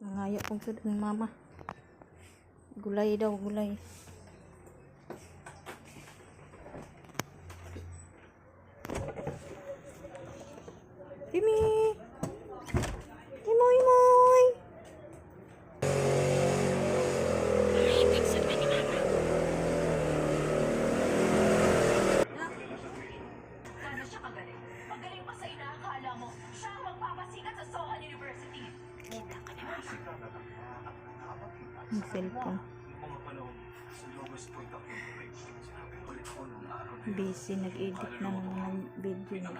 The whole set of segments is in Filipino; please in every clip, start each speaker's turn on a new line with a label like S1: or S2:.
S1: Nangayo kong sud ng mama. Gulay daw, gulay. Timi! Ang cellphone. Busy, nag-edit na naman ng video.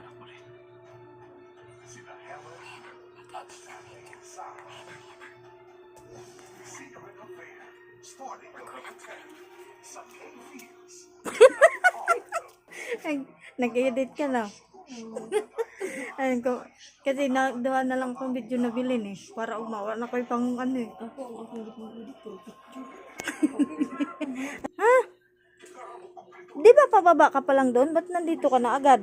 S1: Ay, nag-edit ka na. Ayun ko, kasi na, doon na lang kong video na bilhin eh. Para umawa na kayo pang ano eh. ha? Di ba pababa ka pa lang doon? Ba't nandito ka na agad?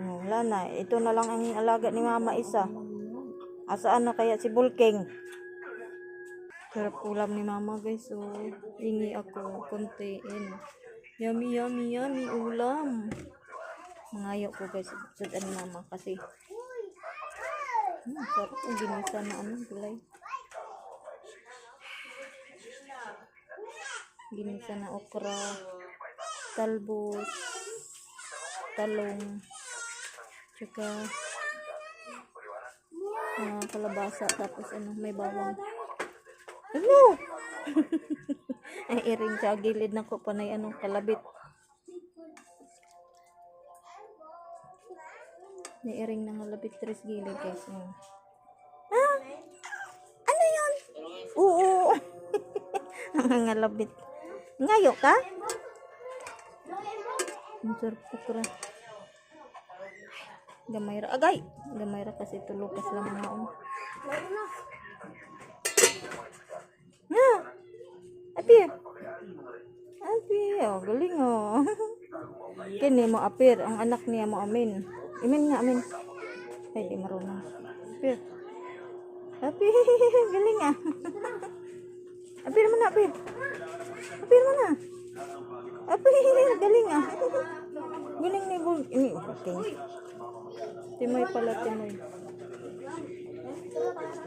S1: Oh, wala na. Ito na lang ang alaga ni mama isa. Asaan na kaya si Bulking? Sarap ulam ni mama guys. So, hingi ako konti. Yan. Yummy, yummy, yummy ulam. Mangayo ko guys. Sudan ni mama kasi. Hmm, sarap ang ginisa na ano, gulay. Ginisa na okra, talbos, talong, tsaka mga kalabasa, tapos ano, may bawang. Ano? Ay, iring sa gilid na ko panay anong kalabit. May iring ng kalabit tres gilid guys. Yan. Ah! Ano yan? Oo. Nangangalabit. Ngayo ka? Ang sarap okra. Gamayra. Agay! Gamayra kasi tulukas lang ang maong. Nga! Apir! Apir! Oh, galing oh. Kini mo apir. Ang anak niya mo amin. Amin nga amin. Ay, di marunong. Apir. Apir! Galing ah. Apir mo na, apir. Apir mo na. Apir! Galing ah. Galing ni Bul... Ini, okay. Timoy pala, Timoy.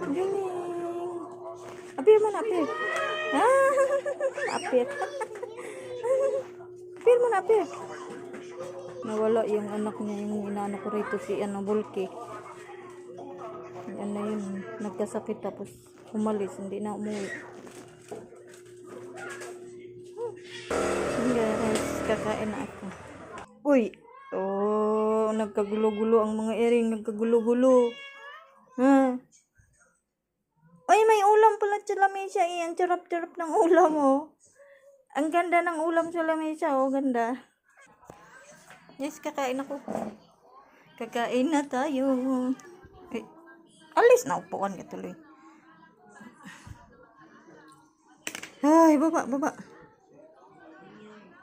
S1: Galing. Apir mo na, apir. Ah, apir. apir mo na, apir. Nawala yung anak niya, yung inaano ko rito si ano, Bulky. Ano yun, nagkasakit tapos umalis, hindi na umuwi. Hmm. Guys, kakain na ako. Uy! Oh, nagkagulo-gulo ang mga ering, nagkagulo-gulo. Ha? Uy, may ulam pala sa lamesa eh. Ang charap-charap ng ulam, oh. Ang ganda ng ulam sa lamesa, oh. Ganda. Yes, kakain ako. Kakain na tayo. Ay, alis na upuan ka tuloy. Ay, baba, baba.